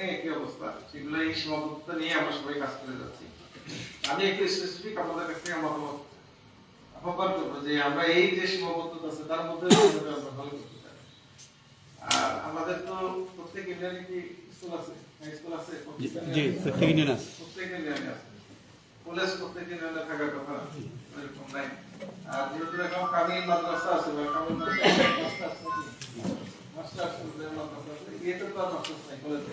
এখানে একই অবস্থা। সেগুলো এই সীমাবদ্ধতা নিয়ে আমরা সবাই কাজ করে যাচ্ছি। আমি একটু স্পেসিফিক আপনাদের কাছ থেকে মতামত আহ্বান করব যে আমরা এই যে সীমাবদ্ধতা আছে তার মধ্যে আমরা ভালো করতে পারি। আর আমাদের তো প্রত্যেক ইন্ডিয়ানে কি স্কুল আছে? হাই স্কুল আছে? জি প্রত্যেক ইউনিয়ন আছে। প্রত্যেক ইন্ডিয়ানে আছে। কলেজ প্রত্যেক ইন্ডিয়ানে থাকার কথা এরকম নাই। আর যেহেতু এখন কামিল মাদ্রাসা আছে বা কামিল মাদ্রাসা আছে নাকি? মাস্টার স্কুলের মাদ্রাসা আছে ইয়েতে তো আর মাস্টার নাই কলেজে।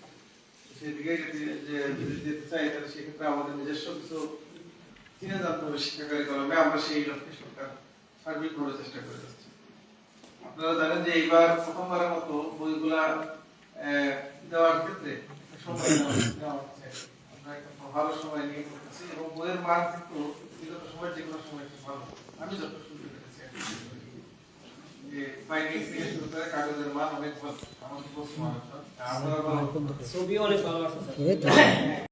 সেদিকে যদি যেতে চাই তাহলে সেক্ষেত্রে আপনারা জানেন যে এইবার প্রথমবারের মতো বইগুলা দেওয়ার ক্ষেত্রে সময় নেওয়া হচ্ছে আমরা ভালো সময় নিয়ে করতেছি এবং বইয়ের মান কিন্তু সময় যে কোনো সময় ভালো আমি যত শুনতে। যে বাইন্ডিং থেকে শুরু করে কাগজের মান অনেক ভালো আমাদের পশ্চিম ভালো ছবি অনেক ভালো আসছে